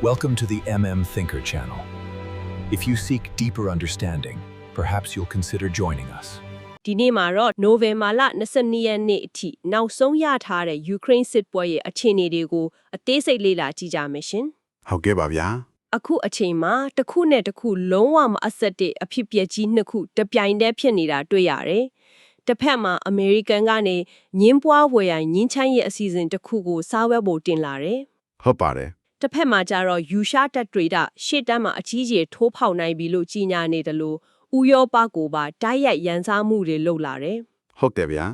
Welcome to the MM Thinker channel. If you seek deeper understanding, perhaps you'll consider joining us. ဒီနေ့မှာတော့နိုဝင်ဘာလ22ရက်နေ့အထိနောက်ဆုံးရထားတဲ့ယူကရိန်းစစ်ပွဲရဲ့အခြေအနေတွေကိုအသေးစိတ်လေ့လာကြည့်ကြမယ်ရှင်ဟုတ်ကဲ့ပါဗျာ။အခုအချိန်မှာတစ်ခုနဲ့တစ်ခုလုံးဝမအဆက်တဲ့အဖြစ်ပျက်ကြီးနှစ်ခုတပြိုင်တည်းဖြစ်နေတာတွေ့ရတယ်။တစ်ဖက်မှာအမေရိကန်ကနေညင်းပွားဝယ်ရညင်းချမ်းရဲ့အစီအစဉ်တစ်ခုကိုစားဝဲဖို့တင်လာတယ်ဟုတ်ပါတယ်။ တစ်ဖက်မှာကျတော့ယူရှားတက်တွေကရှေ့တန်းမှာအကြီးကြီးထိုးဖောက်နိုင်ပြီလို့ကြီးညာနေတယ်လို့ဥရောပကိုပါတိုက်ရိုက်ရန်စားမှုတွေလုပ်လာတယ်။ဟုတ်တယ်ဗျာ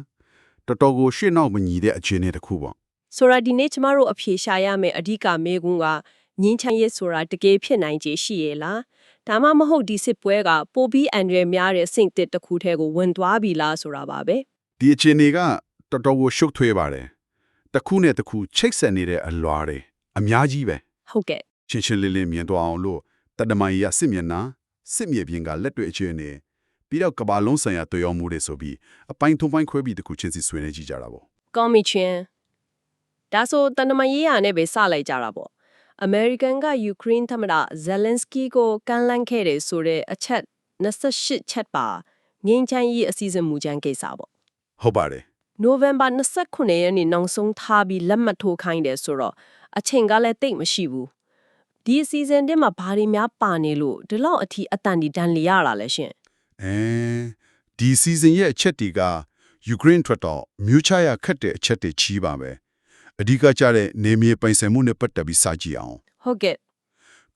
တော်တော်ကိုရှေ့နောက်မညီတဲ့အခြေအနေတစ်ခုပေါ့ဆိုတော့ဒီနေ့ကျမတို့အဖြေရှာရမယ်အဓိကမေးခွန်းကငင်းချမ်းရေးဆိုတာတကယ်ဖြစ်နိုင်ခြေရှိရဲ့လားဒါမှမဟုတ်ဒီစစ်ပွဲကပိုပြီးအန်ရယ်များတဲ့စင့်တစ်တစ်ခုတည်းကိုဝင်သွားပြီလားဆိုတာပါပဲဒီအခြေအနေကတော်တော်ကိုရှုပ်ထွေးပါတယ်တစ်ခုနဲ့တစ်ခုချိတ်ဆက်နေတဲ့အလွာတွေ အများကြီးပဲဟုတ်ကဲ့ချင်းချင်းလေးလေးမြင်သွားအောင်လို့တတမန်ကြီးကစစ်မျက်နှာစစ်မြေပြင်ကလက်တွေ့အခြေအနေပြီးတော့ကမ္ဘာလုံးဆိုင်ရာတွေ့ရောက်မှုတွေဆိုပြီးအပိုင်းထုံးပိုင်းခွဲပြီးတစ်ခုချင်းစီဆွေးနွေးကြည့်ကြတာပေါ့ကောင်းမီချင်းဒါဆိုတန်တမန်ရေးရနဲ့ပဲစလိုက်ကြတာပေါ့အမေရိကန်ကယူကရိန်းသမ္မတဇယ်လန်စကီကိုကန်လန့်ခဲ့တယ်ဆိုတဲ့အချက်28ချက်ပါငင်းချမ်းရေးအစီအစဉ်မူကြမ်းကိစ္စပေါ့ဟုတ်ပါတယ်နိုဝင်ဘာ29ရက်နေ့နောက်ဆုံးထားပြီးလက်မှတ်ထိုးခိုင်းတယ်ဆိုတော့ အချိန်ကလည်းတိတ်မရှိဘူးဒီအစီအစဉ်တည်းမှာဘာတွေများပါနေလို့ဒီလောက်အထိအတန်ဒီတန်လီရတာလဲရှင်အဲဒီစီဇန်ရဲ့အချက်တွေကယူကရိန်းထွက်တော့မြူချရခတ်တဲ့အချက်တွေချီးပါပဲအဓိကကျတဲ့နေမြေပိုင်ဆိုင်မှုနဲ့ပတ်သက်ပြီးစကြည့်အောင်ဟုတ်ကဲ့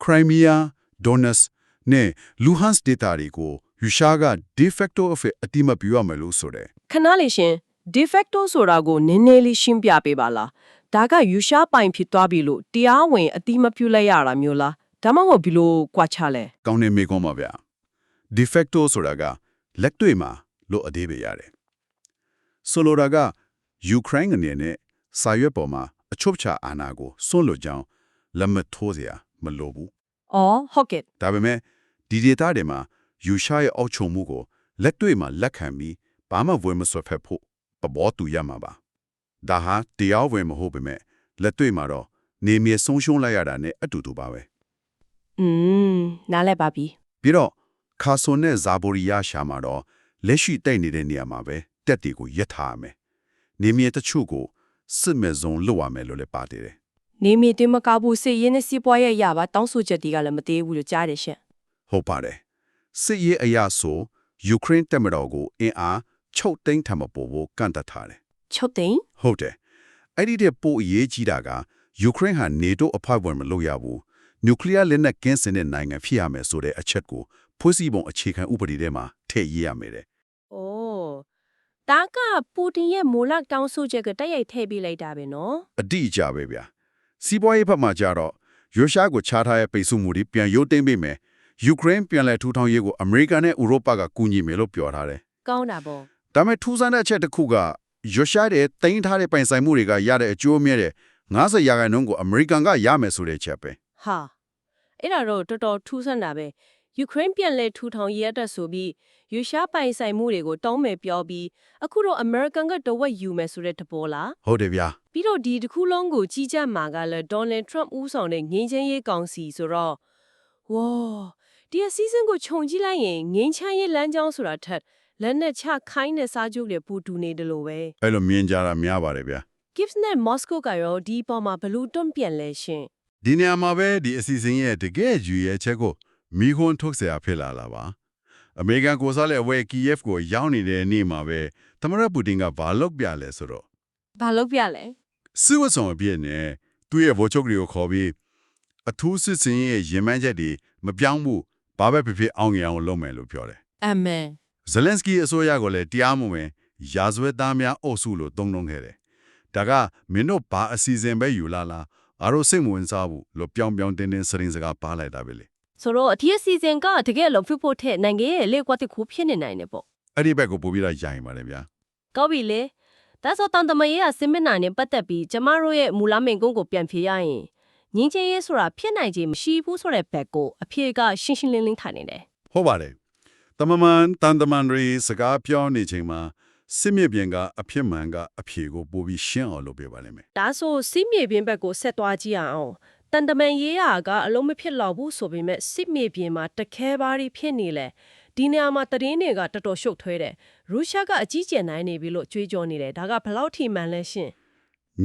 ခရိုင်းမီးယားဒိုနက်စ်နဲ့လူဟန်စ်ဒေတာတွေကိုယူရှားက de facto အဖြစ်အတိမတ်ပြုရမယ်လို့ဆိုတယ်ခဏလေးရှင် de facto ဆိုတာကိုနည်းနည်းလေးရှင်းပြပေးပါလား ဒါကယူရှားပိုင်ဖြစ်သွားပြီလို့တရားဝင်အတိမပြုလိုက်ရတာမျိုးလားဒါမှမဟုတ်ဘီလို့ကြွားချလဲကောင်းနေမေကောင်းပါဗျာ de facto ဆိုတာကလက်တွေ့မှာလို့အသေးပဲရတယ်ဆိုလိုတာကယူကရိန်းအနေနဲ့စာရွက်ပေါ်မှာအချုပ်ချာအာဏာကိုစွန့်လွတ်ကြောင်းလက်မှတ်ထိုးစရာမလိုဘူးအော်ဟုတ်ကဲ့ဒါပေမဲ့ဒီဒေတာတွေမှာယူရှားရဲ့အောက်ချုံမှုကိုလက်တွေ့မှာလက်ခံပြီးဘာမှဝယ်မစွက်ဖက်ဖို့ပဘောတူရမှာပါ ဒါဟာတရားဝင်မဟုတ်ပေမဲ့လက်တွေ့မှာတော့နေမြေဆုံးရှုံးလိုက်ရတာနဲ့အတူတူပါပဲอืมနားလဲပါပြီပြီးတော့ခါဆွန်နဲ့ဇာဘိုရီယာရှာမှာတော့လက်ရှိတိုက်နေတဲ့နေရာမှာပဲတက်တီကိုရက်ထားရမယ်နေမြေတချို့ကိုစစ်မဲ့ဇုံလောက်ရမယ်လို့လည်းပါတယ်တယ်နေမီတင်မကဘူးစေရင်းနဲ့စီးပွားရဲ့ရပါတောင်းဆိုချက်တွေကလည်းမသေးဘူးလို့ကြားတယ်ရှင်ဟုတ်ပါတယ်စစ်ရေးအရာဆိုယူကရိန်းတပ်မတော်ကိုအင်အားချုပ်သိမ်းထမပေါ်ဖို့ကန့်တတ်ထားတယ် ချုပ်သိန်းဟုတ်တယ်အဲ့ဒီတဲ့ပို့အရေးကြီးတာကယူကရိန်းဟာ NATO အဖွဲ့ဝင်မလို့ရဘူးနျူကလ িয়ার လက်နက်ကင်းစင်တဲ့နိုင်ငံဖြစ်ရမယ်ဆိုတဲ့အချက်ကိုဖွဲ့စည်းပုံအခြေခံဥပဒေထဲမှာထည့်ရေးရမယ်တဲ့။အိုးဒါကပူတင်ရဲ့မိုလက်တောင်းဆိုချက်ကတိုက်ရိုက်ထည့်ပေးလိုက်တာပဲနော်အတိအကျပဲဗျာစီးပွားရေးဘက်မှာကြတော့ရုရှားကိုခြားထားတဲ့ပိတ်ဆို့မှုတွေပြန်ရုပ်သိမ်းပေးမယ်ယူကရိန်းပြန်လည်ထူထောင်ရေးကိုအမေရိကန်နဲ့ဥရောပကကူညီမယ်လို့ပြောထားတယ်။ကောင်းတာပေါ့ဒါပေမဲ့ထူးဆန်းတဲ့အချက်တစ်ခုက ရုရှားရဲ့တင်ထားတဲ့ပိုင်ဆိုင်မှုတွေကရတဲ့အကျိုးအမြတ်တဲ့90ရာခိုင်နှုန်းကိုအမေရိကန်ကရမယ်ဆိုတဲ့ချက်ပဲ။ဟာအဲ့ဒါတော့တော်တော်ထူးဆန်းတာပဲ။ယူကရိန်းပြန်လဲထူထောင်ရေးအတွက်ဆိုပြီးယူရှားပိုင်ဆိုင်မှုတွေကိုတောင်းမယ်ပြောပြီးအခုတော့အမေရိကန်ကတဝက်ယူမယ်ဆိုတဲ့တပေါ်လားဟုတ်တယ်ဗျာပြီးတော့ဒီတစ်ခုလုံးကိုကြီးကြပ်မှာကလည်းဒေါ်နယ်ထရမ့်ဦးဆောင်တဲ့ငင်းချင်းရေးကောင်စီဆိုတော့ဝါဒီအစည်းအဝေးကိုခြုံကြည့်လိုက်ရင်ငင်းချမ်းရေးလမ်းကြောင်းဆိုတာထက် လက်နဲ့ချခိုင်းတဲ့စားကြုပ်တွေပူတူနေတယ်လို့ပဲ အဲ့လိုမြင်ကြတာများပါတယ်ဗျာ Gibbs နဲ့ Moscow ကရောဒီပေါ်မှာဘယ်လို့တွန့်ပြန်လဲရှင် ဒီနေရာမှာပဲဒီအစီအစဉ်ရဲ့တကယ်ယူရဲ့ချက်ကိုမိခွန်းထုတ်เสียဖြစ်လာလာပါအမေရိကန်ကိုစားလဲအဝဲ KF ကိုရောက်နေတဲ့နေ့မှာပဲသမရပူတင်ကဘာလုပ်ပြလဲဆိုတော့ ဘာလို့ပြလဲ စစ်ဝတ်ဆောင်အပြည့်နဲ့သူ့ရဲ့ဗိုလ်ချုပ်တွေကိုခေါ်ပြီးအထူးစစ်စင်ရဲ့ရင်မှန်းချက်တွေမပြောင်းဘူးဘာပဲဖြစ်ဖြစ်အောင်ရအောင်လုပ်မယ်လို့ပြောတယ် အမေ ဇလန်စကီအစိုးရကလည်းတရားမဝင်ရာဇဝတ်သားများအုပ်စုလို့သုံးနှုန်းခဲ့တယ်ဒါကမင်းတို့ဘာအစီအစဉ်ပဲယူလာလားအားတို့စိတ်မဝင်စားဘူးလို့ပြောင်းပြောင်းတင်းတင်းစရင်စကားပါလိုက်တာပဲလေဆိုတော့အထီးအစီအစဉ်ကတကယ်လို့ဖြစ်ဖို့ထက်နိုင်ငံရဲ့လေကွက်တစ်ခုဖြစ်နေနိုင်တယ်ပေါ့အဲ့ဒီဘက်ကိုပို့ပြီးတော့ရိုင်ပါတယ်ဗျာကောက်ပြီလေဒါဆိုတန်တမရေးကစင်မနာနဲ့ပတ်သက်ပြီးကျမတို့ရဲ့မူလမင်ကုန်းကိုပြန်ဖြေရရင်ငင်းချင်းရေးဆိုတာဖြစ်နိုင်ခြင်းမရှိဘူးဆိုတဲ့ဘက်ကိုအဖြေကရှင်းရှင်းလင်းလင်းထိုင်နေတယ်ဟုတ်ပါတယ် တမမန်တန်တမန်တွေစကားပြောနေချိန်မှာစစ်မြေပြင်ကအဖြစ်မှန်ကအဖြေကိုပို့ပြီးရှင်းအောင်လုပ်ပြပါလိမ့်မယ်ဒါဆိုစီးမြေပြင်းဘက်ကိုဆက်သွားကြည့်ရအောင်တန်တမန်ရေးရာကအလုံးမဖြစ်တော့ဘူးဆိုပေမဲ့စစ်မြေပြင်မှာတခဲပါးရီဖြစ်နေလေဒီနေရာမှာတရင်တွေကတော်တော်ရှုပ်ထွေးတယ်ရုရှားကအကြီးကျယ်နိုင်နေပြီလို့ကြွေးကြော်နေတယ်ဒါကဘယ်လောက်ထိမှန်လဲရှင်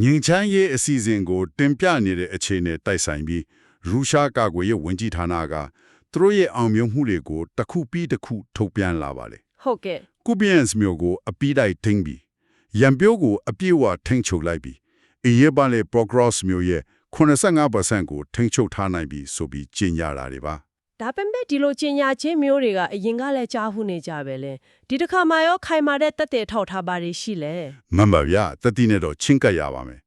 ငင်ချမ်းရေးအစီအစဉ်ကိုတင်ပြနေတဲ့အခြေအနေတိုက်ဆိုင်ပြီးရုရှားကာကွယ်ရေးဝန်ကြီးဌာနက သူတို့ရဲ့အောင်မြင်မှုတွေကိုတစ်ခုပြီးတစ်ခုထုတ်ပြန်လာပါတယ်ဟုတ်ကဲ့ကုပီယန်စ်မျိုးကိုအပိတိုက်ထိမ့်ပြီးရံပြိုးကိုအပြည့်အဝထိမ့်ချုပ်လိုက်ပြီးအရေးပါလေ progress မျိုးရဲ့85%ကိုထိမ့်ချုပ်ထားနိုင်ပြီဆိုပြီးကြေညာတာတွေပါဒါပေမဲ့ဒီလိုကျင်ညာချင်းမျိုးတွေကအရင်ကလည်းကြားဘူးနေကြပဲလေဒီတစ်ခါမှရောခိုင်မာတဲ့တက်တဲ့ထောက်ထားပါတွေရှိလဲမှန်ပါဗျာတတိနဲ့တော့ချင်းကပ်ရပါမယ်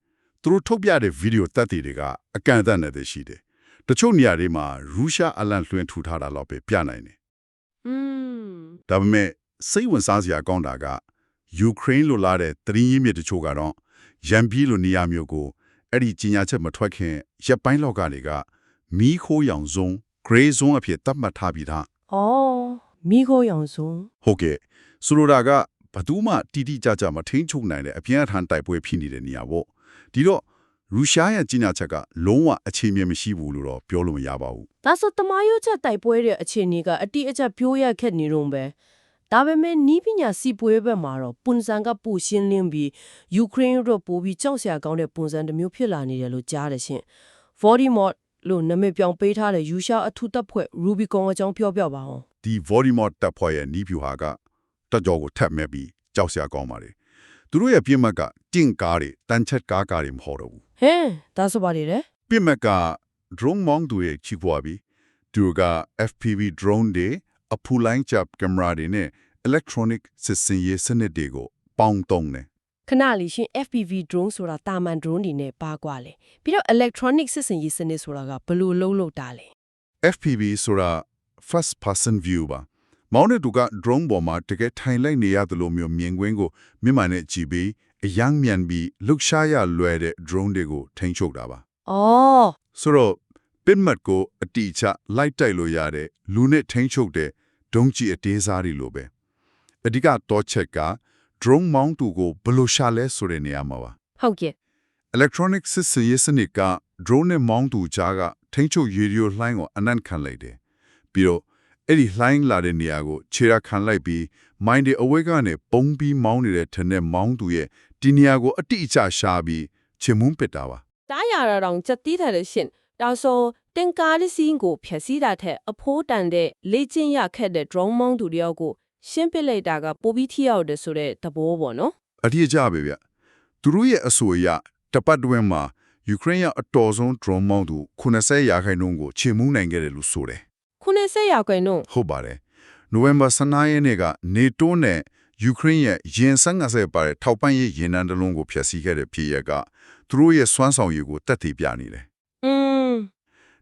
သူတို့ထုတ်ပြတဲ့ဗီဒီယိုတက်တွေကအကန့်အသတ်နဲ့တည်းရှိတယ် တချို့နေရာတွေမှာရုရှားအလံလွှင့်ထူထားတာတော့ပဲပြနိုင်တယ်อืมဒါပေမဲ့စိတ်ဝင်စားစရာကောင်းတာကယူကရိန်းလိုလာတဲ့သတင်းရင်းမြစ်တချို့ကတော့ရန်ပြည်လိုနေရာမျိုးကိုအဲ့ဒီကြီးညာချက်မထွက်ခင်ရပ်ပိုင်းလောက်ကတွေကမီးခိုးရောင်စုံ gray zone အဖြစ်သတ်မှတ်ထားပြီးသားဩမိခိုးရောင်စုံဟုတ်ကဲ့ဆိုလိုတာကဘသူမှတီတီကြကြမထိန်ချုပ်နိုင်တဲ့အပြင်းအထန်တိုက်ပွဲဖြစ်နေတဲ့နေရာပေါ့ဒီတော့ ရုရှားရဲ့ကြီးညာချက်ကလုံးဝအခြေမြင်မရှိဘူးလို့တော့ပြောလို့မရပါဘူးဒါဆိုတမယုတ်ချက်တိုက်ပွဲတဲ့အခြေအနေကအတိအကျပြိုးရခက်နေတော့ပဲဒါပေမဲ့နီးပညာစီပွဲဘက်မှာတော့ပွန်စံကပူရှင်းလင်းပြီးယူကရိန်းတို့ပို့ပြီးကြောက်စရာကောင်းတဲ့ပုံစံတစ်မျိုးဖြစ်လာနေတယ်လို့ကြားတယ်ရှင်။ Voldemort လို့နာမည်ပြောင်းပေးထားတဲ့ယူရှားအထူးတပ်ဖွဲ့ Rubicon အကြောင်းပြောပြပါအောင်ဒီ Voldemort တပ်ဖွဲ့ရဲ့နီးပြူဟာကတက်ကြောကိုထပ်မဲ့ပြီးကြောက်စရာကောင်းပါလေသူတို့ရဲ့ပြစ်မှတ်ကတင့်ကားတွေတန်ချက်ကားကားတွေမဟုတ်တော့ဘူး။ ဟဲဒါဆိုပါလေတဲ့ပြစ်မှတ်က drone မောင်းသူရဲ့ချီပွားပြီးသူတို့က FPV drone တွေအဖူလိုင်းချပ်ကင်မရာတွေနဲ့ electronic စစ်စင်ရေးစနစ်တွေကိုပေါင်းတုံးတယ်ခဏလေးရှင် FPV drone ဆိုတာတာမန် drone တွေနဲ့ပါကွာလေ။ပြီးတော့ electronic စစ်စင်ရေးစနစ်ဆိုတာကဘယ်လိုလုံးလို့တာလဲ FPV ဆိုတာ first person view ပါမောင်းတဲ့သူက drone ပေါ်မှာတကယ်ထိုင်လိုက်နေရတယ်လို့မျိုးမြင်ကွင်းကိုမြင်မှန်နဲ့ကြည့်ပြီး အယမ်းမြန်ပြီးလှုပ်ရှားရလွယ်တဲ့ drone တွေကိုထိန်းချုပ်တာပါ။အော်ဆိုတော့ပစ်မှတ်ကိုအတိအကျလိုက်တိုက်လို့ရတဲ့လူနဲ့ထိန်းချုပ်တဲ့ဒုံးကြီးအသေးစားတွေလိုပဲအဓိကတော့ချက်က drone mount တူကိုဘယ်လိုရှာလဲဆိုတဲ့နေရာမှာပါဟုတ်ကဲ့ electronic system ရေးစနစ်က drone နဲ့ mount တူကြားကထိန်းချုပ်ရေဒီယိုလှိုင်းကိုအနံ့ခံလိုက်တယ်ပြီးတော့အဲ့ဒီလှိုင်းလာတဲ့နေရာကိုခြေရခံလိုက်ပြီး mind တွေအဝေးကနေပုံပြီးမောင်းနေတဲ့ထက်နဲ့ mount တူရဲ့ ဒီနေရာကိုအတိအကျရှာပြီးချေမွန်းပစ်တာပါတားရတာတောင်စက်တီးတယ်လို့ရှင်ဒါဆိုတင်ကားလေးစီးကိုဖျက်ဆီးတာထက်အဖိုးတန်တဲ့လေ့ကျင့်ရခက်တဲ့ drone မောင်းသူတယောက်ကိုရှင်းပစ်လိုက်တာကပိုပြီးထိရောက်တယ်ဆိုတဲ့သဘောပေါ့နော်အထည်ကြပဲဗျသူတို့ရဲ့အဆိုအရတပတ်တွင်းမှာယူကရိန်းရဲ့အတော်ဆုံး drone မောင်းသူ90ရာခိုင်နှုန်းကိုချေမှုန်းနိုင်ခဲ့တယ်လို့ဆိုတယ်90ရာခိုင်နှုန်းဟုတ်ပါတယ်နိုဝင်ဘာ12ရက်နေ့ကနေတိုးနဲ့ ယူကရိန်းရဲ့ရင်ဆန်း50ပါတဲ့ထောက်ပံ့ရေးရင်နံတစ်လုံးကိုဖျက်ဆီးခဲ့တဲ့ဖြစ်ရက်ကသူတို့ရဲ့စွမ်းဆောင်ရည်ကိုတက်တည်ပြနေတယ်อืม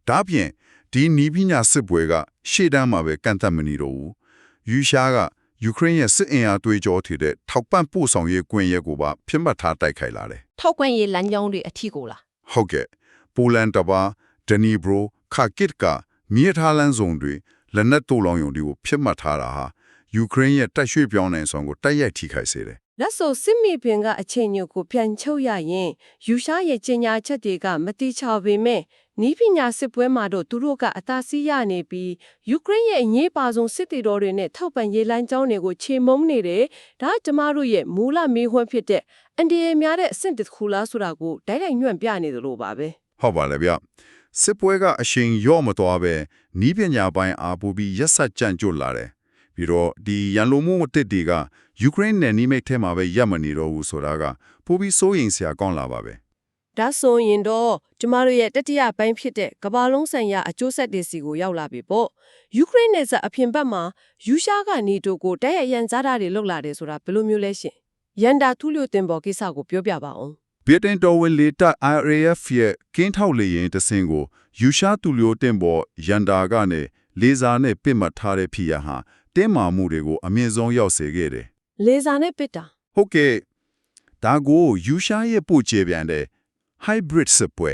ဒါ့ပြင်ဒီနီးပညာစစ်ပွဲကရှေ့တန်းမှာပဲကန့်သက်မနေတော့ဘူးယူရှားကယူကရိန်းရဲ့စစ်အင်အားတွေးကြောထည်တဲ့ထောက်ပံ့ပို့ဆောင်ရေးကွင်းရက်ကိုပါဖိမှတ်ထားတိုက်ခိုက်လာတယ်ထောက်ကွန့်ရေးလမ်းကြောင်းတွေအထီကိုလားဟုတ်ကဲ့ပိုလန်တပါဒနီဘရိုခါကစ်ကမြေထားလန်းစုံတွေလက်နက်တူလောင်ယုံတွေကိုဖျက်မှတ်ထားတာဟာ ယူကရိန်းရဲ့တိုက်ရွှေ့ပြောင်းနိုင်ဆောင်ကိုတိုက်ရိုက်ထိခိုက်စေတယ်လက်ဆိုစစ်မီပင်ကအချိန်ညို့ကိုပြန်ချုပ်ရရင်ယူရှားရဲ့ကျင်ညာချက်တွေကမတိချပေမဲ့နီးပညာစစ်ပွဲမှာတော့သူတို့ကအသာစီးရနေပြီးယူကရိန်းရဲ့အငြိပါဆုံးစစ်တီတော်တွေနဲ့ထောက်ပံ့ရေးလမ်းကြောင်းတွေကိုခြေမုံနေတယ်ဒါကျမတို့ရဲ့မူလမေးခွန်းဖြစ်တဲ့အန်ဒီရများတဲ့အဆင့်တစ်ခုလားဆိုတာကိုဒိုင်လိုက်ညွန့်ပြနေသလိုပါပဲဟုတ်ပါလေဗျစစ်ပွဲကအရှိန်ရော့မသွားပဲနီးပညာပိုင်းအားပူပြီးရက်ဆက်ကြံ့ကြွလာတယ် ပြီးတော့ဒီရန်လိုမှုအတစ်တွေကယူကရိန်းနယ်နိမိတ်ထဲမှာပဲရပ်မနေတော့ဘူးဆိုတာကပိုပြီးစိုးရိမ်စရာကောင်းလာပါပဲဒါဆိုရင်တော့ကျမတို့ရဲ့တတိယပိုင်းဖြစ်တဲ့ကမ္ဘာလုံးဆိုင်ရာအကျိုးဆက်တွေစီကိုရောက်လာပြီပေါ့ယူကရိန်းနယ်စပ်အပြင်ဘက်မှာယူရှားကနေတိုကိုတိုက်ရိုက်ရန်စားတာတွေလုပ်လာတယ်ဆိုတာဘယ်လိုမျိုးလဲရှင်ရန်တာထုလျိုတင်ပေါ်ကိစ္စကိုပြောပြပါအောင်ဗီယက်နမ်တော်ဝင်လေတပ် IRAF ရဲ့ကင်းထောက်လေရင်တစင်ကိုယူရှားသူလျိုတင်ပေါ်ရန်တာကနေလေစာနဲ့ပစ်မှတ်ထားတဲ့ဖြစ်ရဟာ တင်းမာမှုတွေကိုအမြင့်ဆုံးရောက်စေခဲ့တယ်လေစာနဲ့ပစ်တာဟုတ်ကဲ့ဒါကိုယူရှားရဲ့ပို့ချေပြန်တဲ့ hybrid စစ်ပွဲ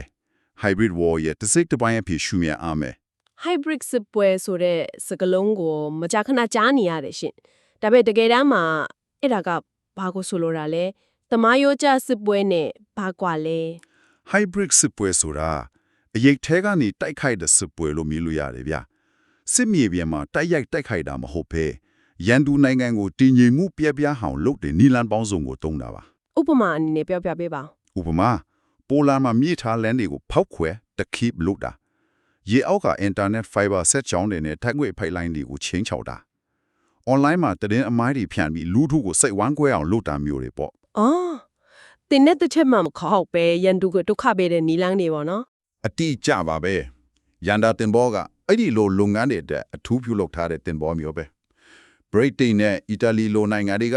hybrid war ရဲ့တစ်စိတ်တစ်ပိုင်းအဖြစ်ရှုမြင်အားမယ် hybrid စစ်ပွဲဆိုတဲ့စကားလုံးကိုမကြာခဏကြားနေရတယ်ရှင်ဒါပေမဲ့တကယ်တမ်းမှာအဲ့ဒါကဘာကိုဆိုလိုတာလဲတမယိုကြစစ်ပွဲနဲ့ဘာကွာလဲ hybrid စစ်ပွဲဆိုတာအရေးထဲကနေတိုက်ခိုက်တဲ့စစ်ပွဲလို့မြင်လို့ရတယ်ဗျ စစ်မြေပြင်မှာတိုက်ရိုက်တိုက်ခိုက်တာမဟုတ်ဘဲရန်သူနိုင်ငံကိုတည်ငြိမ်မှုပြပြဟောင်လုပ်တဲ့နီလန်ပေါင်းစုံကိုတုံးတာပါဥပမာအနေနဲ့ပြောပြပေးပါဦးဥပမာပိုလန်မှာမြေထားလမ်းတွေကိုဖောက်ခွဲတခိပလို့တာရေအောက်ကအင်တာနက်ဖိုင်ဘာဆက်ချောင်းတွေနဲ့ထက်ငွေဖိုင်လိုင်းတွေကိုချင်းချောက်တာအွန်လိုင်းမှာတည်င်းအမိုင်းတွေဖြန့်ပြီးလူထုကိုစိတ်ဝမ်းကွဲအောင်လုပ်တာမျိုးတွေပေါ့အော်တင်တဲ့တစ်ချက်မှမခေါက်ပဲရန်သူကဒုက္ခပေးတဲ့နီလန်းတွေပေါ့နော်အတိအကျပါပဲရန်ဒါတင်ဘောက အဲ့ဒီလိုလုပ်ငန်းတွေအတဲ့အထူးပြုလုပ်ထားတဲ့တင်ဘောမျိုးပဲဗြိတိန်နဲ့အီတလီလိုနိုင်ငံတွေက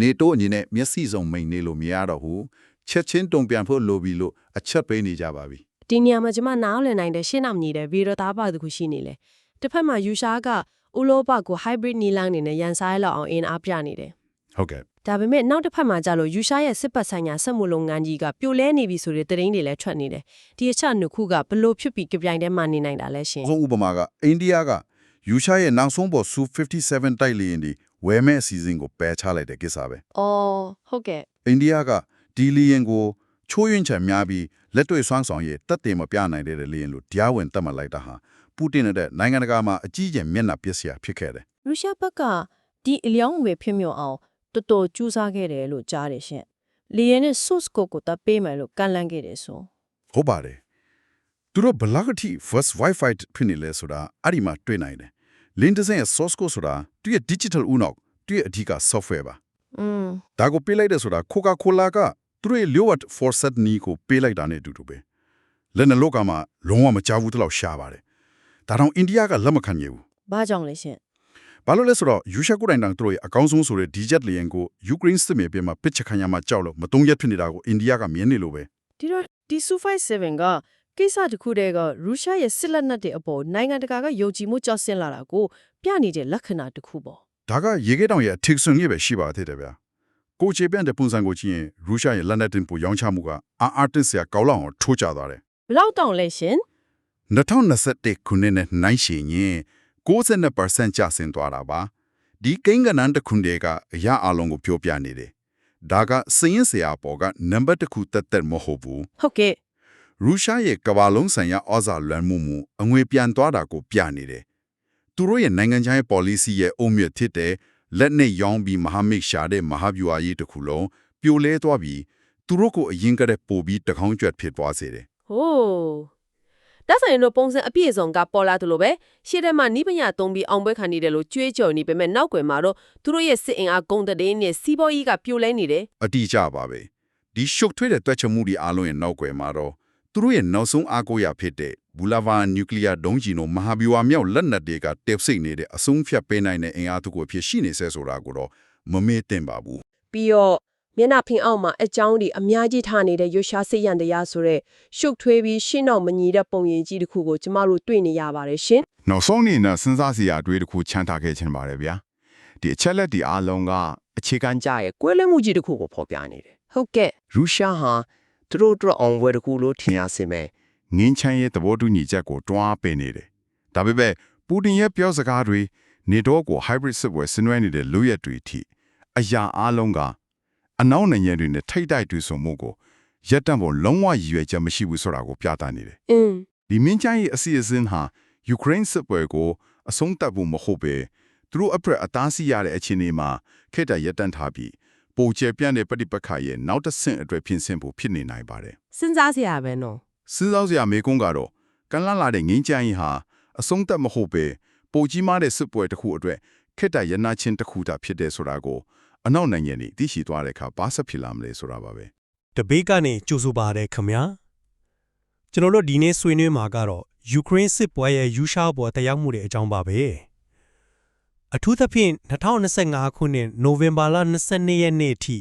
နေတိုးအနေနဲ့မျက်စိစုံမိန်နေလို့မရတော့ဘူးချက်ချင်းတုံပြန်ဖို့လိုပြီလို့အချက်ပေးနေကြပါပြီဒီနေရာမှာကျွန်မနားလည်နိုင်တဲ့ရှင်းအောင်ညီတဲ့ဗီဒီယိုသားပါတစ်ခုရှိနေလေတစ်ဖက်မှာယူရှားကဥလောဘကို hybrid နီလန်းနေနဲ့ရန်ဆိုင်လောက်အောင်အင်အားပြနေတယ်ဟုတ်ကဲ့ ဒါပေမဲ့နောက်တစ်ဖက်မှာကျလို့ယူရှားရဲ့စစ်ပတ်ဆိုင်ရာစက်မှုလုပ်ငန်းကြီးကပြိုလဲနေပြီဆိုတဲ့သတင်းတွေလည်းထွက်နေတယ်ဒီအချက်နှစ်ခုကဘလို့ဖြစ်ပြီးကြပြိုင်ထဲမှာနေနိုင်တာလဲရှင်အဆုံးဥပမာကအိန္ဒိယကယူရှားရဲ့နောက်ဆုံးပေါ် Su-57 တိုက်လေယာဉ်ဒီဝယ်မဲ့အစီအစဉ်ကိုပယ်ချလိုက်တဲ့ကိစ္စပဲအော်ဟုတ်ကဲ့အိန္ဒိယကဒီလေယာဉ်ကိုချိုးယွင်းချံများပြီးလက်တွေ့ဆွမ်းဆောင်ရည်တက်တယ်မပြနိုင်တဲ့လေယာဉ်လို့တရားဝင်သတ်မှတ်လိုက်တာဟာပူတင်တဲ့နိုင်ငံတကာမှာအကြီးအကျယ်မျက်နှာပစ်စရာဖြစ်ခဲ့တယ်ရုရှားဘက်ကဒီအလျောင်းဝယ်ဖြစ်မြောက်အောင် တော်တော်ကြိုးစားခဲ့တယ်လို့ကြားတယ်ရှင်။လေယာဉ်နဲ့ source code ကိုတပ်ပေးမယ်လို့ကန့်လန့်ခဲ့တယ်ဆိုဟုတ်ပါတယ်သူတို့ဘယ်လောက်အထိ first wifi ဖြစ်နေလဲဆိုတာအဲ့ဒီမှာတွေ့နိုင်တယ် link design ရဲ့ source code ဆိုတာသူရဲ့ digital ဥနောက်သူရဲ့အဓိက software ပါ။อืมဒါကိုပေးလိုက်တဲ့ဆိုတာ Coca-Cola ကသူတို့ရဲ့ Lewat Forset နီးကိုပေးလိုက်တာနဲ့အတူတူပဲလက်နက်လောကမှာလုံးဝမကြောက်ဘူးတလို့ရှားပါတယ်ဒါတောင်အိန္ဒိယကလက်မခံရဘူးဘာကြောင့်လဲရှင် ဘာလို့လဲဆိုတော့ယူရှားကိုယ်တိုင်တောင်သူတို့ရဲ့အကောင်းဆုံးဆိုတဲ့ DJet လျင်ကိုယူကရိန်းစစ်မြေပြင်မှာပစ်ချခံရမှာကြောက်လို့မတုံးရက်ဖြစ်နေတာကိုအိန္ဒိယကမြင်နေလို့ပဲ။ဒီတော့ဒီ Su-57 ကကိစ္စတစ်ခုတည်းကရုရှားရဲ့စစ်လက်နက်တွေအပေါ်နိုင်ငံတကာကယုံကြည်မှုကြောက်စင်လာတာကိုပြနေတဲ့လက္ခဏာတစ်ခုပေါ့ဒါကရေခဲတောင်ရဲ့အထစ်ဆွန်ကြီးပဲရှိပါသေးတယ်ဗျာကိုချေပြန်တဲ့ပုံစံကိုကြည့်ရင်ရုရှားရဲ့လက်နက်တင်ပို့ရောင်းချမှုကအာအာတစ်စရာကောက်လောက်အောင်ထိုးကျသွားတယ်။ဘယ်လောက်တောင်လဲရှင်2021ခုနှစ်နဲ့နိုင်ရှိရင် 92%ကျဆင်းသွားတာပါဒီကိန်းကနန်းတစ်ခုတည်းကအရာအလုံးကိုပြောပြနေတယ်ဒါကစည်ရင်စရာပေါ်ကနံပါတ်တစ်ခုတက်တက်မဟုတ်ဘူး။ဟုတ်ကဲ့ရုရှားရဲ့ကမ္ဘာလုံးဆိုင်ရာဩဇာလွှမ်းမိုးမှုအငွေပြန်သွားတာကိုပြနေတယ်။သူတို့ရဲ့နိုင်ငံခြားရေး policy ရဲ့အုံမြင့်ဖြစ်တဲ့လက်နဲ့ရောင်းပြီးမဟာမိတ်ရှာတဲ့မဟာဗျူဟာရေးတစ်ခုလုံးပြိုလဲသွားပြီးသူတို့ကိုအရင်ကတည်းကပို့ပြီးတကောင်းကျွတ်ဖြစ်သွားစေတယ်ဟိုး ဒါဆိုရင်တော့ပုံစံအပြည့်အစုံကပေါ်လာတယ်လို့ပဲရှေ့ထဲမှာနိပညာသုံးပြီးအောင်ပွဲခံနေတယ်လို့ကြွေးကြော်နေပေမဲ့နောက်ွယ်မှာတော့သူတို့ရဲ့စစ်အင်အားဂုံတဲ့နဲ့စီးပွားရေးကပြိုလဲနေတယ်။အတိအကျပါပဲ။ဒီရှုပ်ထွေးတဲ့တွက်ချက်မှုတွေအားလုံးရဲ့နောက်ွယ်မှာတော့သူတို့ရဲ့နောက်ဆုံးအားကိုးရဖြစ်တဲ့ဘူလာဗာနျူကလ িয়ার ဒုံးကျည်တို့မဟာဗျူဟာမြောက်လက်နက်တွေကတက်ဆိတ်နေတဲ့အဆုံးဖြတ်ပေးနိုင်တဲ့အင်အားတစ်ခုအဖြစ်ရှိနေဆဲဆိုတာကိုတော့မမေ့တင်ပါဘူးပြီးတော့ မျက်နှာဖင်အောက်မှာအကြောင်းဒီအများကြီးထားနေတဲ့ရွှရှားစစ်ရန်တရားဆိုတဲ့ရှုပ်ထွေးပြီးရှင်းတော့မညီတဲ့ပုံရင်ကြီးတစ်ခုကိုကျမတို့တွေ့နေရပါတယ်ရှင်နောက်ဆုံးအနေနဲ့စဉ်းစားစရာအတွေးတစ်ခုချမ်းသာခဲ့ခြင်းပါတယ်ဗျာဒီအချက်လက်ဒီအားလုံးကအခြေခံကြရဲ့ကွဲလွဲမှုကြီးတစ်ခုကိုဖော်ပြနေတယ်ဟုတ်ကဲ့ရုရှားဟာသူတို့အတွက်အောင်ပွဲတစ်ခုလို့ထင်ရစေမယ်ငင်းချမ်းရဲ့သဘောတူညီချက်ကိုတွန်းအားပေးနေတယ်ဒါပေမဲ့ပူတင်ရဲ့ပြောစကားတွေနေတော့ကို hybrid စစ်ပွဲဆင်နွှဲနေတဲ့လူရက်တွေအထိအရာအားလုံးက အနောက်နိုင်ငံတွေနဲ့ထိတ်တိုက်တွေ့ဆုံမှုကိုရက်တံပေါ်လုံးဝရည်ရွယ်ချက်မရှိဘူးဆိုတာကိုပြသနေတယ်အင်းဒီမင်းချိုင်းရဲ့အစီအစဉ်ဟာယူကရိန်းစစ်ပွဲကိုအဆုံးသတ်ဖို့မဟုတ်ပဲသူတို့အပရက်အသားစီရတဲ့အခြေအနေမှာခေတ္တရပ်တန့်ထားပြီးပုံကျပြန့်တဲ့ပဋိပက္ခရဲ့နောက်တစ်ဆင့်အတွက်ပြင်ဆင်ဖို့ဖြစ်နေနိုင်ပါတယ်စဉ်းစားစရာပဲနော်။စဉ်းစားစရာမေးခွန်းကတော့ကန်လန့်လာတဲ့ငင်းချိုင်းဟာအဆုံးသတ်မဟုတ်ပဲပုံကြီးမားတဲ့စစ်ပွဲတစ်ခုအတွက်ခေတ္တရနာချင်းတစ်ခုတာဖြစ်တဲ့ဆိုတာကို အနောက်နိုင်ငံတွေသိရှိသွားတဲ့အခါဘာဆက်ဖြစ်လာမလဲဆိုတာပါပဲတပိတ်ကနေကြိုဆိုပါတယ်ခင်ဗျာကျွန်တော်တို့ဒီနေ့ဆွေးနွေးမှာကတော့ယူကရိန်းစစ်ပွဲရဲ့ယူရှားပေါ်တရားမှုတွေအကြောင်းပါပဲအထူးသဖြင့်2025ခုနှစ်နိုဝင်ဘာလ22ရက်နေ့အထိ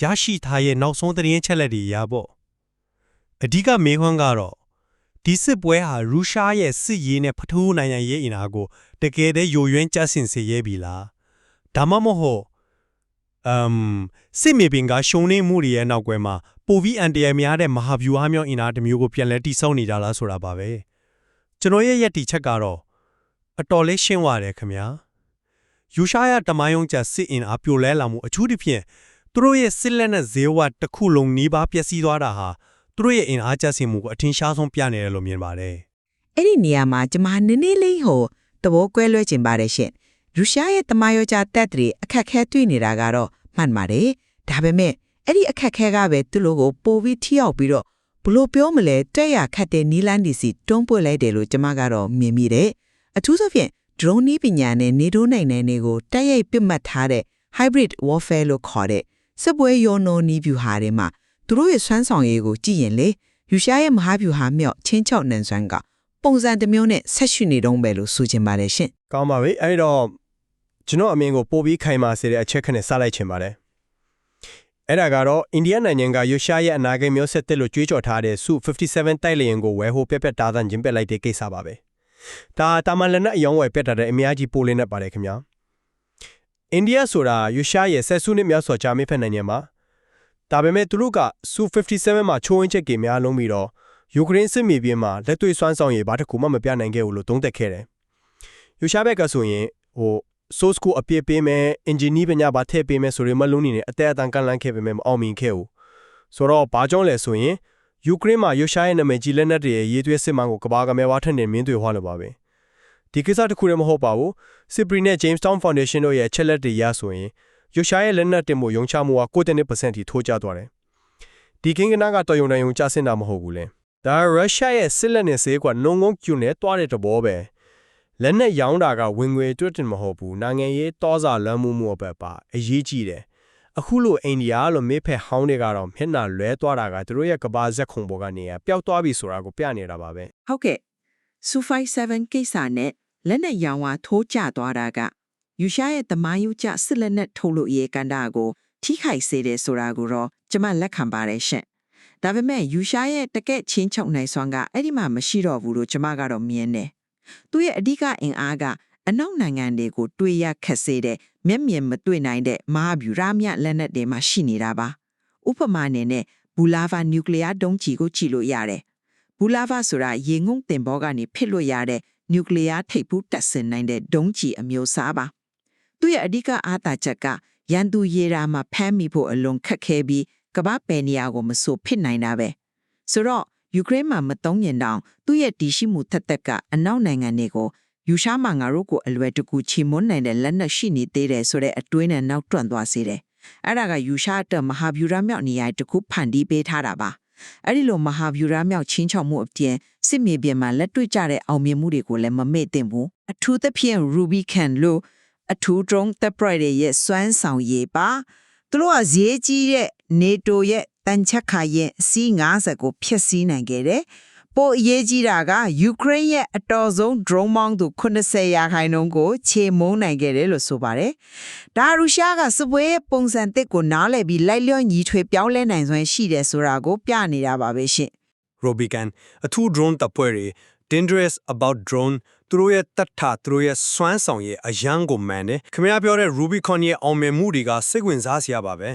ရရှိထားရဲ့နောက်ဆုံးသတင်းချက်လက်တွေရပေါ့အဓိကမေးခွန်းကတော့ဒီစစ်ပွဲဟာရုရှားရဲ့စစ်ရေးနဲ့ဖထိုးနိုင်ငံရေးအင်အားကိုတကယ်တည်းယိုယွင်းကျဆင်စေရဲပြီလားဒါမှမဟုတ် အမ်စစ်မြေပြင်ကရှုံနေမှုတွေရဲ့နောက်ကွယ်မှာပိုပြီးအန်တရယ်များတဲ့မဟာဗျူဟာမြောက်အင်အားတစ်မျိုးကိုပြန်လဲတိစောက်နေကြလားဆိုတာပါပဲကျွန်တော်ရဲ့ယက်တီချက်ကတော့အတော်လေးရှင်းသွားတယ်ခင်ဗျာယူရှားရတမိုင်းုံကျစစ်အင်အားပြိုလဲလာမှုအထူးသဖြင့်သူတို့ရဲ့စစ်လက်နက်ဈေးဝတစ်ခုလုံးနီးပါးပျက်စီးသွားတာဟာသူတို့ရဲ့အင်အားကျဆင်းမှုကိုအထင်ရှားဆုံးပြနေတယ်လို့မြင်ပါတယ်အဲ့ဒီနေရာမှာကျွန်မနည်းနည်းလေးဟိုသဘောကွဲလွဲချင်ပါတယ်ရှင် ရုရှားရဲ့တမယောချတက်တွေအခက်ခဲတွေ့နေတာကတော့မှန်ပါတယ်ဒါပေမဲ့အဲ့ဒီအခက်ခဲကပဲသူ့လိုကိုပိုပြီးထိရောက်ပြီးတော့ဘလို့ပြောမလဲတက်ရခတ်တဲ့နီလန်းဒီစီတွန်းပွက်လိုက်တယ်လို့ကျွန်မကတော့မြင်မိတယ်အထူးသဖြင့် drone နည်းပညာနဲ့နေတိုးနိုင်တဲ့နေကိုတက်ရိုက်ပစ်မှတ်ထားတဲ့ hybrid warfare လို့ခေါ်တဲ့စစ်ပွဲရောနိုနီးဗျူဟာတွေမှာသူတို့ရဲ့စွမ်းဆောင်ရည်ကိုကြည့်ရင်လေယူရှားရဲ့မဟာဗျူဟာမြောက်ချင်းချောက်နန်စွမ်းကပုံစံတစ်မျိုးနဲ့ဆက်ရှိနေတော့ပဲလို့ဆိုချင်ပါတယ်ရှင်ကောင်းပါပြီအဲ့တော့ ကျွန်တော်အမြင်ကိုပို့ပြီးခိုင်မာစေတဲ့အချက်ခနဲ့စလိုက်ချင်ပါတယ်အဲ့ဒါကတော့အိန္ဒိယနိုင်ငံကရုရှားရဲ့အနာဂတ်မျိုးဆက်သစ်လို့ကြွေးကြော်ထားတဲ့ Su-57 တိုက်လေယာဉ်ကိုဝယ်ဖို့ပြက်ပြက်တားတန်ခြင်းပက်လိုက်တဲ့ကိစ္စပါပဲဒါတာမန်လက်နက်အယောင်းဝယ်ပြက်တာတဲ့အများကြီးပိုလင်းနေပါတယ်ခင်ဗျာအိန္ဒိယဆိုတာရုရှားရဲ့ဆက်စုနှစ်များစွာကြာမြင့်ဖက်နိုင်ငံမှာဒါပေမဲ့သူတို့က Su-57 မှာချိုးဝင်းချက်ကြီးများလုံးပြီးတော့ယူကရိန်းစစ်မြေပြင်မှာလက်တွေ့စွမ်းဆောင်ရည်ဘာတစ်ခုမှမပြနိုင်ခဲ့ဘူးလို့သုံးသပ်ခဲ့တယ်ရုရှားဘက်ကဆိုရင်ဟို source ကိုအပြည့်ပေးမယ် engineer ပညာပါထည့်ပေးမယ်ဆိုရင်မလုံးနေနဲ့အသက်အတန်ကန်လန့်ခဲ့ပေမဲ့မအောင်မြင်ခဲ့ဘူးဆိုတော့ဘာကြောင့်လဲဆိုရင်ယူကရိန်းမှာရုရှားရဲ့နာမည်ကြီးလက်နက်တွေရဲ့ရေးသွေးစစ်မှန်ကိုကဘာကမဲဝါထက်နေမြင်းတွေဟောလို့ပါပဲဒီကိစ္စတစ်ခုလည်းမဟုတ်ပါဘူး Sipri နဲ့ Jamestown Foundation တို့ရဲ့ချက်လက်တွေရဆိုရင်ရုရှားရဲ့လက်နက်တင်မှုရုံချမှုက9.2%ထိထိုးကျသွားတယ်ဒီကင်းကနာကတော်ရုံတန်ရုံကျဆင်းတာမဟုတ်ဘူးလေဒါရုရှားရဲ့စစ်လက်နက်စေးကနှုံငုံကျူနဲ့တွားတဲ့တဘောပဲ လက်နက်ရောင်းတာကဝင်ငွေတွတ်တင်မဟုတ်ဘူးနိုင်ငံရေးတောစာလွမ်းမှုမှုအပဲပါအရေးကြီးတယ်အခုလိုအိန္ဒိယလိုမေးဖက်ဟောင်းတွေကတော့မျက်နှာလွဲသွားတာကသူတို့ရဲ့ကဘာဇက်ခုံပေါ်ကနေပျောက်သွားပြီဆိုတာကိုပြနေတာပါပဲဟုတ်ကဲ့ Su57 ကိစ္စနဲ့လက်နက်ရောင်ဝါထိုးကျသွားတာကယူရှားရဲ့တမိုင်းယူကျစစ်လက်နက်ထုတ်လို့ရေးကန်တာကို ထိခိုက်စေတယ်ဆိုတာကိုတော့ကျွန်မလက်ခံပါတယ်ရှင်ဒါပေမဲ့ယူရှားရဲ့တကက်ချင်းချုပ်နိုင်စွမ်းကအဲ့ဒီမှာမရှိတော့ဘူးလို့ကျွန်မကတော့မြင်တယ် သူ့ရဲ့အဓိကအင်အားကအနောက်နိုင်ငံတွေကိုတွေးရခက်စေတဲ့မျက်မြင်မတွေ့နိုင်တဲ့မဟာဗျူရာမြလက်နက်တွေမှာရှိနေတာပါဥပမာအနေနဲ့ဘူလာဗာနျူကလ িয়ার ဒုံးချီကိုကြည့်လို့ရတယ်ဘူလာဗာဆိုတာရေငုံတင်ဘောကနေဖြစ်လို့ရတဲ့နျူကလ িয়ার ထိပ်ဖူးတက်ဆင်နိုင်တဲ့ဒုံးချီအမျိုးအစားပါသူ့ရဲ့အဓိကအားသာချက်ကရန်သူရေရာမှာဖမ်းမိဖို့အလွန်ခက်ခဲပြီးကမ္ဘာပယ်နေရာကိုမဆိုဖြစ်နိုင်တာပဲဆိုတော့ ယူကရိန်းမှာမတုံးညင်တောင်သူ့ရဲ့တည်ရှိမှုထက်သက်ကအနောက်နိုင်ငံတွေကိုယူရှားမှာငါတို့ကိုအလွယ်တကူချီမွန်းနိုင်တဲ့လက်နက်ရှိနေသေးတယ်ဆိုတဲ့အတွေးနဲ့နောက်တွန့်သွားစေတယ်အဲ့ဒါကယူရှားအတွက်မဟာဗျူရာမြောက်နေရာတစ်ခုဖန်တီးပေးထားတာပါအဲ့ဒီလိုမဟာဗျူရာမြောက်ချင်းချောက်မှုအပြင်စစ်မြေပြင်မှာလက်တွေ့ကျတဲ့အောင်မြင်မှုတွေကိုလည်းမမေ့သင့်ဘူးအထူးသဖြင့် Ruby Can လို့အထူး drone တပ်ပရိုက်တွေရဲ့စွမ်းဆောင်ရည်ပါသူတို့ကဈေးကြီးတဲ့ NATO ရဲ့ တန်ချက်ခါရင်အစီး90ကိုဖျက်ဆီးနိုင်ခဲ့တယ်ပိုအရေးကြီးတာကယူကရိန်းရဲ့အတော်ဆုံး drone မောင်းသူ80ရာခိုင်နှုန်းကိုခြေမုံနိုင်ခဲ့တယ်လို့ဆိုပါတယ်။ဒါရုရှားကစပွဲရဲ့ပုံစံတစ်ကိုနားလည်ပြီးလိုက်လျောညီထွေပြောင်းလဲနိုင်စွမ်းရှိတယ်ဆိုတာကိုပြနေတာပါပဲရှင် Robican အထူး drone တပ်ဖွဲ့တွေ dangerous about drone သူတို့ရဲ့တတ်တာသူတို့ရဲ့စွမ်းဆောင်ရဲ့အရန်ကိုမှန်တယ်ခင်ဗျားပြောတဲ့ Rubicon ရဲ့အောင်မြင်မှုတွေကစိတ်ဝင်စားစရာပါပဲ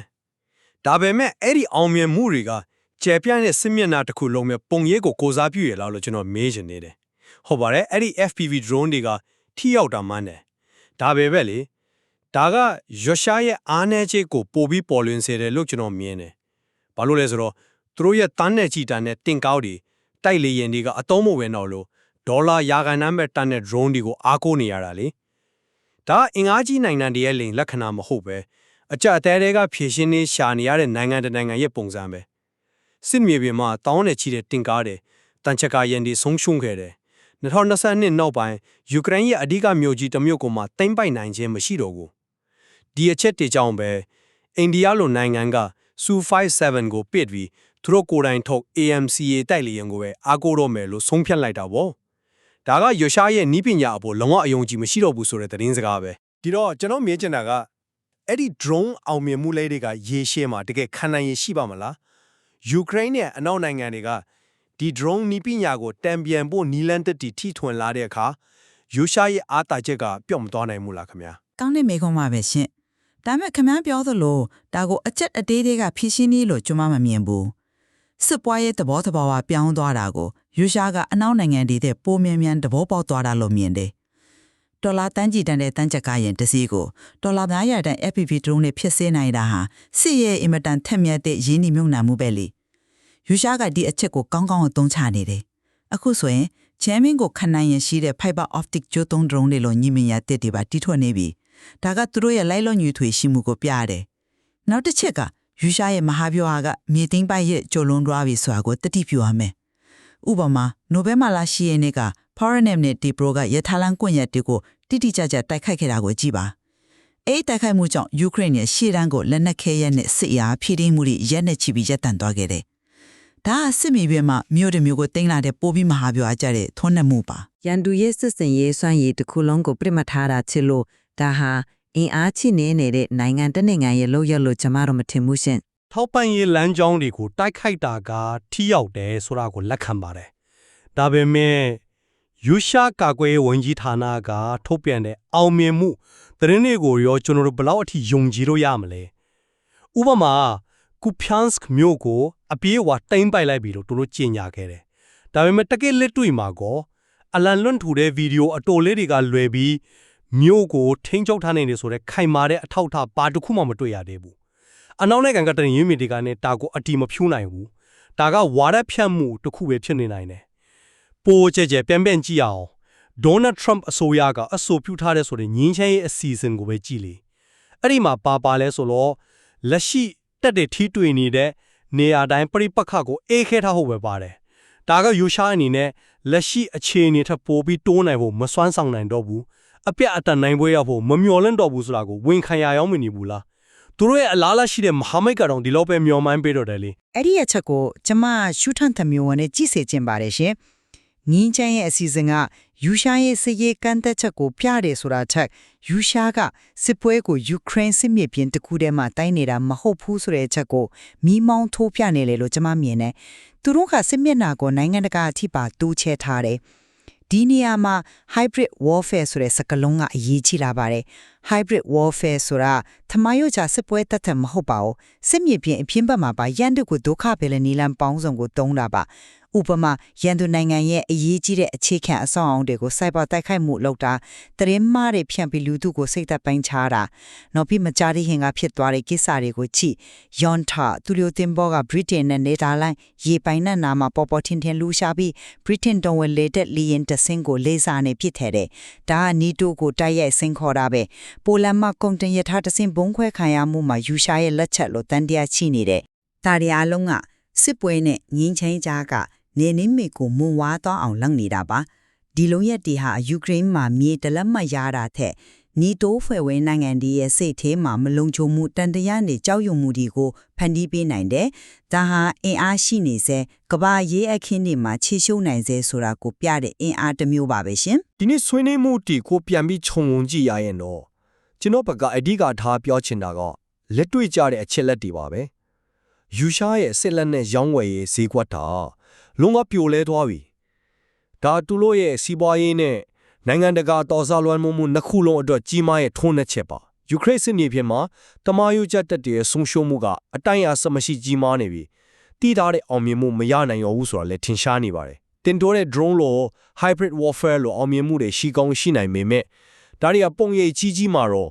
ဒါပေမဲ့အဲ့ဒီအောင်မြင်မှုတွေကကျယ်ပြန့်တဲ့စစ်မျက်နှာတစ်ခုလုံးမဲ့ပုံရိပ်ကိုကိုစားပြုရလားလို့ကျွန်တော်မေးချင်နေတယ်ဟုတ်ပါတယ်အဲ့ဒီ FPV drone တွေကထိရောက်တာမှန်းတယ်ဒါပဲပဲလေဒါကရုရှားရဲ့အားနည်းချက်ကိုပိုပြီးပေါ်လွင်စေတယ်လို့ကျွန်တော်မြင်တယ်ဘာလို့လဲဆိုတော့သူတို့ရဲ့တန်းနဲ့ကြည်တန်းနဲ့တင်ကောက်တွေတိုက်လေရင်တွေကအတုံးမဝင်တော့လို့ဒေါ်လာရာခိုင်နှုန်းပဲတန်းတဲ့ drone တွေကိုအားကိုးနေရတာလေဒါအင်အားကြီးနိုင်ငံတွေရဲ့လိန်လက္ခဏာမဟုတ်ပဲ အကြအသေးတွေကဖြည့်ရှင်းနေရှာနေရတဲ့နိုင်ငံတစ်နိုင်ငံရဲ့ပုံစံပဲစစ်မြေပြင်မှာတောင်းနဲ့ချီတဲ့တင်ကားတွေတန်ချက်ကရန်တွေဆုံးရှုံးခဲ့တယ်2022နောက်ပိုင်းယူကရိန်းရဲ့အဓိကမြို့ကြီးတစ်မြို့ကိုမှတင်ပိုက်နိုင်ခြင်းမရှိတော့ဘူးဒီအချက်တွေကြောင့်ပဲအိန္ဒိယလိုနိုင်ငံက Su-57 ကိုပစ်ပြီးသူတို့ကိုယ်တိုင်ထုတ် AMCA တိုက်လေရင်ကိုပဲအားကိုးတော့မယ်လို့ဆုံးဖြတ်လိုက်တာပေါ့ဒါကရုရှားရဲ့နီးပညာအပေါ်လုံးဝအယုံကြည်မရှိတော့ဘူးဆိုတဲ့သတင်းစကားပဲဒီတော့ကျွန်တော်မြင်ချင်တာက အဲ့ဒီ drone အောင်မြင်မှုလေးတွေကရေရှည်မှာတကယ်ခံနိုင်ရရှိပါမလားယူကရိန်းနဲ့အနောက်နိုင်ငံတွေကဒီ drone နီးပညာကိုတံပြန်ဖို့နီလန်တက်တီထိထွင်လာတဲ့အခါရုရှားရဲ့အားတာချက်ကပျော့မသွားနိုင်ဘူးလားခင်ဗျာကောင်းတဲ့မေခွန်းပါပဲရှင်။ဒါမဲ့ခမန်းပြောသလိုဒါကိုအချက်အသေးသေးကဖြည့်ရှင်းနည်းလို့ကျွန်မမမြင်ဘူး။စစ်ပွားရေးသဘောတဘာဝပြောင်းသွားတာကိုယူရှားကအနောက်နိုင်ငံတွေတဲ့ပိုမြန်မြန်သဘောပေါက်သွားတာလို့မြင်တယ်။ ဒေါ်လာတန်းကြည်တန်တဲ့တန်းချက်ကရင်တစည်းကိုဒေါ်လာများရတဲ့ FPV drone နဲ့ဖြစ်စေနိုင်တာဟာစစ်ရဲ့အင်မတန်ထက်မြက်တဲ့ရင်းနှီးမြှုပ်နှံမှုပဲလေ။ယူရှားကဒီအချက်ကိုကောင်းကောင်းအသုံးချနေတယ်အခုဆိုရင်ချမ်မင်းကိုခဏရင်ရှိတဲ့ fiber optic ကြိုးသုံး drone တွေလိုညင်မြင်ရတဲ့တွေပါတီးထွက်နေပြီဒါကသူတို့ရဲ့လိုက်လို့ညူထွေရှိမှုကိုပြရတယ်နောက်တစ်ချက်ကယူရှားရဲ့မဟာဗျူဟာကမြေသိမ်းပိုက်ရဲ့ကြိုလွန်သွားပြီဆိုတာကိုတတိပြုရမယ်ဥပမာနိုဘယ်မှာလာရှိရဲ့နေ့က Foreign နဲ့ Dipro ကရထားလမ်းကွန်ရက်တွေကိုတိတိကျကျတိုက်ခိုက်ခဲ့တာကိုကြည့်ပါအဲ့ဒီတိုက်ခိုက်မှုကြောင့်ယူကရိန်းရဲ့ရှေ့တန်းကိုလက်နက်ခဲရဲနဲ့စစ်အားဖြည့်တင်းမှုတွေရက်နဲ့ချီပြီးရပ်တန့်သွားခဲ့တယ်ဒါကစစ်မြေပြင်မှာမြို့တစ်မြို့ကိုတင်လာတဲ့ပိုးပြီးမဟာဗျူဟာကြတဲ့ထုံးနှက်မှုပါရန်သူရဲ့စစ်စင်ရေးစွမ်းရည်တစ်ခုလုံးကိုပြစ်မှတ်ထားတာချစ်လို့ဒါဟာအင်အားချိနေနေတဲ့နိုင်ငံတစ်နိုင်ငံရဲ့လို့ရလို့ကျမတို့မထင်ဘူးရှင်ထောက်ပံ့ရေးလမ်းကြောင်းတွေကိုတိုက်ခိုက်တာကထိရောက်တယ်ဆိုတာကိုလက်ခံပါတယ်။ဒါပေမဲ့ ယူရှားကာကွယ်ရေးဝန်ကြီးဌာနကထုတ်ပြန်တဲ့အောင်မြင်မှုသတင်းတွေကိုရောကျွန်တော်တို့ဘယ်လောက်အထိယုံကြည်လို့ရမလဲ။ဥပမာကူဖျန်စကမြို့ကိုအပြေးအဝတိမ့်ပိုက်လိုက်ပြီလို့သူတို့ကြေညာခဲ့တယ်။ဒါပေမဲ့တကယ်လက်တွေ့မှာကောအလန်လွန့်ထူတဲ့ဗီဒီယိုအတော်လေးတွေကလွယ်ပြီးမြို့ကိုထိန်းချုပ်ထားနိုင်တယ်ဆိုတဲ့ခိုင်မာတဲ့အထောက်အထားပါတစ်ခုမှမတွေ့ရသေးဘူး။အနောက်နိုင်ငံကတရင်ရင်းမီတွေကနဲ့တာကိုအတီမဖြူးနိုင်ဘူးဒါကဝါဒဖြန့်မှုတစ်ခုပဲဖြစ်နေနိုင်တယ် ပိုးကြဲကြဲပြန်ပြန်ကြည့်အောင်ဒေါ်နယ်ထရန့်အစိုးရကအဆိုပြုထားတဲ့ဆိုတဲ့ငင်းချမ်းရေးအစီအစဉ်ကိုပဲကြည့်လေအဲ့ဒီမှာပါပါလဲဆိုတော့လက်ရှိတက်တဲ့ထီးတွေ့နေတဲ့နေရာတိုင်းပြိပက္ခကိုအေးခဲထားဖို့ပဲပါတယ်ဒါကယူရှားအနေနဲ့လက်ရှိအခြေအနေထပ်ပိုပြီးတိုးနိုင်ဖို့မစွမ်းဆောင်နိုင်တော့ဘူးအပြတ်အတန်နိုင်ပွဲရဖို့မမျော်လင့်တော့ဘူးဆိုတာကိုဝန်ခံရအောင်မနေဘူးလားသူတို့ရဲ့အလားအလာရှိတဲ့မဟာမိတ်ကတော့ဒီလောက်ပဲမျောမှန်းပေးတော့တယ်လေအဲ့ဒီအချက်ကိုကျမရှုထန့်သမျိုးဝင်နဲ့ကြည့်စေချင်ပါတယ်ရှင်။ ငင်းချမ်းရဲ့အစီအစဉ်ကယူရှားရဲ့စစ်ရေးကန့်သက်ချက်ကိုပြတယ်ဆိုတာချက်ယူရှားကစစ်ပွဲကိုယူကရိန်းစစ်မြေပြင်တစ်ခုထဲမှာတိုင်းနေတာမဟုတ်ဘူးဆိုတဲ့အချက်ကိုမီးမောင်းထိုးပြနေလေလို့ကျမမြင်တယ်။သူတို့ကစစ်မျက်နှာကိုနိုင်ငံတကာအထိပါတိုးချဲထားတယ်။ဒီနေရာမှာ hybrid warfare ဆိုတဲ့စကားလုံးကအရေးကြီးလာပါတယ်။ hybrid warfare ဆိုတာသမားရိုးချစစ်ပွဲတက်တဲ့မဟုတ်ပါဘူး။စစ်မြေပြင်အပြင်းဘက်မှာပါရန်တုကိုဒုက္ခပဲလေနီလန်ပေါင်းစုံကိုတုံးတာပါ။ ဥပမာရန်သူနိုင်ငံရဲ့အရေးကြီးတဲ့အခြေခံအဆောက်အအုံတွေကိုစိုက်ပေါ်တိုက်ခိုက်မှုလုပ်တာတရင်မားတွေဖြန့်ပြီးလူသူကိုစိတ်သက်ပိုင်းချတာနောက်ပြီးမကြားရဟင်ကဖြစ်သွားတဲ့ကိစ္စတွေကိုကြည့်ယွန်တာသူလျိုတင်ဘောကဗြိတိန်နဲ့နေတာလန်ရေပိုင်နဲ့နာမှာပေါ်ပေါ်ထင်ထင်လူရှာပြီးဗြိတိန်တော်ဝင်လေတက်လီယင်တဆင်းကိုလေးစားနေဖြစ်ထဲတယ်ဒါကနီတိုကိုတိုက်ရိုက်ဆင်းခေါ်တာပဲပိုလန်မှာကွန်တင်ရထားတဆင်းဘုံခွဲခံရမှုမှာယူရှာရဲ့လက်ချက်လို့တန်တရားချိနေတယ်ဒါရီအားလုံးကစစ်ပွဲနဲ့ငင်းချင်းကြားက နေနင်းမီကိုမွန်ဝါတော့အောင်လုပ်နေတာပါဒီလုံးရက်တီဟာယူကရိန်းမှာမြေတလက်မှတ်ရတာထက်နီတိုးဖွဲ့ဝဲနိုင်ငံဒီရဲ့စိတ်ထဲမှာမလုံခြုံမှုတန်တရားနဲ့ကြောက်ရွံ့မှုတွေကိုဖန်တီးပေးနိုင်တယ်။ဒါဟာအင်အားရှိနေစေကဘာရေးအခင်းတွေမှာခြေရှုံနိုင်စေဆိုတာကိုပြတဲ့အင်အားတစ်မျိုးပါပဲရှင်ဒီနေ့ဆွေးနွေးမှုတီကိုပြန်ပြီးခြုံငုံကြည့်ရရင်တော့ကျွန်တော်ဘက်ကအဓိကထားပြောချင်တာကလက်တွေ့ကြတဲ့အချက်လက်တွေပါပဲယူရှားရဲ့စစ်လက်နဲ့ရောင်းဝယ်ရေးဈေးကွက်တာ လုံးဝပြိုလဲသွားပြီဒါသူတို့ရဲ့စီးပွားရေးနဲ့နိုင်ငံတကာတော်စားလွှမ်းမိုးမှုနှစ်ခုလုံးအတွက်ကြီးမားရဲ့ထုံးနှက်ချက်ပါယူကရိန်းစစ်မြေပြင်မှာတမာယူချက်တက်တဲ့ဆုံးရှုံးမှုကအတိုင်းအဆမရှိကြီးမားနေပြီတိထားတဲ့အောင်မြင်မှုမရနိုင်ရောဘူးဆိုတာလည်းထင်ရှားနေပါတယ်တင်တိုးတဲ့ drone လို့ hybrid warfare လို့အောင်မြင်မှုတွေရှိကောင်းရှိနိုင်ပေမဲ့ဒါတွေကပုံရိပ်ကြီးကြီးမှာတော့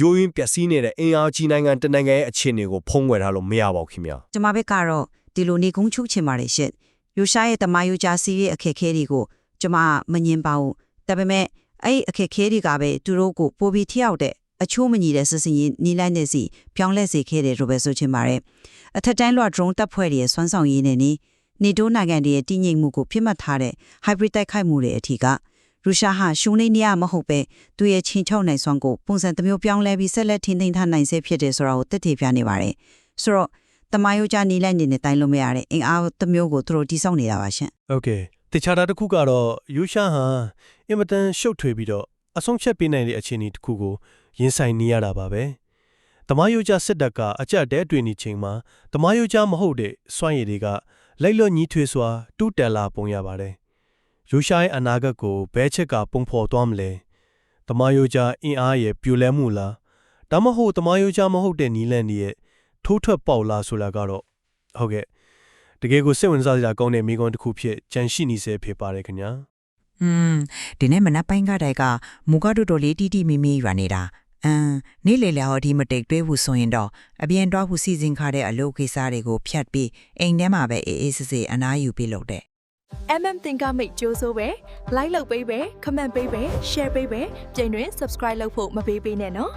ရိုးရင်းပျက်စီးနေတဲ့အင်အားကြီးနိုင်ငံတစ်နိုင်ငံရဲ့အခြေအနေကိုဖုံးကွယ်ထားလို့မရပါဘူးခင်ဗျာကျမဘက်ကတော့ဒီလိုနေကုန်းချုပ်ချင်ပါတယ်ရှင့် ယူရှာရဲ့တမယူချာစီရဲ့အခက်အခဲတွေကိုကျမမငင်ပါဘူးဒါပေမဲ့အဲ့ဒီအခက်အခဲတွေကပဲသူတို့ကိုပိုပြီးထိရောက်တဲ့အချိုးမညီတဲ့စစ်စင်ရေးနီးလိုက်နေစီပြောင်းလဲစေခဲ့တယ်လို့ပဲဆိုချင်ပါတယ်အထက်တန်းလွှတ် drone တပ်ဖွဲ့တွေရဲ့စွမ်းဆောင်ရည်နဲ့နီးနေတိုးနိုင်ငံတွေရဲ့တည်ငြိမ်မှုကိုပြစ်မှတ်ထားတဲ့ hybrid တိုက်ခိုက်မှုတွေအထီကရုရှားဟာရှုံးနေနေရမဟုတ်ပဲသူရဲ့ချင်းချုပ်နိုင်စွမ်းကိုပုံစံတစ်မျိုးပြောင်းလဲပြီးဆက်လက်ထင်သိမ်းထားနိုင်စေဖြစ်တယ်ဆိုတာကိုတက်တည်ပြနေပါတယ်ဆိုတော့ တမယိုကြနေလိုက်နေနေတိုင်းလို့မရတဲ့အင်အားတစ်မျိုးကိုသူတို့တိစောက်နေတာပါရှင်။ဟုတ်ကဲ့။တခြားတာတစ်ခုကတော့ယူရှာဟန်အင်မတန်ရှုပ်ထွေးပြီးတော့အဆုံးဖြတ်ပေးနိုင်တဲ့အခြေအနေတစ်ခုကိုရင်ဆိုင်နေရတာပါပဲ။တမယိုကြစစ်တပ်ကအကြက်တဲတွင်နေချိန်မှာတမယိုကြမဟုတ်တဲ့စွမ်းရည်တွေကလိုက်လွတ်ညီးထွေးစွာတူးတက်လာပုံရပါတယ်။ယူရှာရဲ့အနာဂတ်ကိုဘဲချက်ကပုံဖော်သွားမလဲ။တမယိုကြအင်အားရဲ့ပြိုလဲမှုလား။ဒါမှမဟုတ်တမယိုကြမဟုတ်တဲ့နီလန်ရဲ့ ထိုးထွက်ပေါက်လားဆိုတာကတော့ဟုတ်ကဲ့တကယ်ကိုစိတ်ဝင်စားစရာကောင်းတဲ့မိကွန်းတစ်ခုဖြစ်ကြန့်ရှိနေစေဖြစ်ပါတယ်ခင်ဗျာอืมဒီနေ့မနက်ပိုင်းကတည်းကမူကတော်တော်လေးတီတီမီမီရွာနေတာအမ်နေ့လေလာဟောဒီမတိတ်တွေးဘူးဆိုရင်တော့အပြင်တော့ဘူးစီစဉ်ခါတဲ့အလုပ်ကိစ္စတွေကိုဖြတ်ပြီးအိမ်ထဲမှာပဲအေးအေးဆေးဆေးအနားယူပြီးလုပ်တဲ့ MM သင်္ကမိတ်ကြိုးစိုးပဲ like လုပ်ပေးပဲ comment ပေးပဲ share ပေးပဲကြိမ်တွင် subscribe လုပ်ဖို့မပေးပေးနဲ့နော်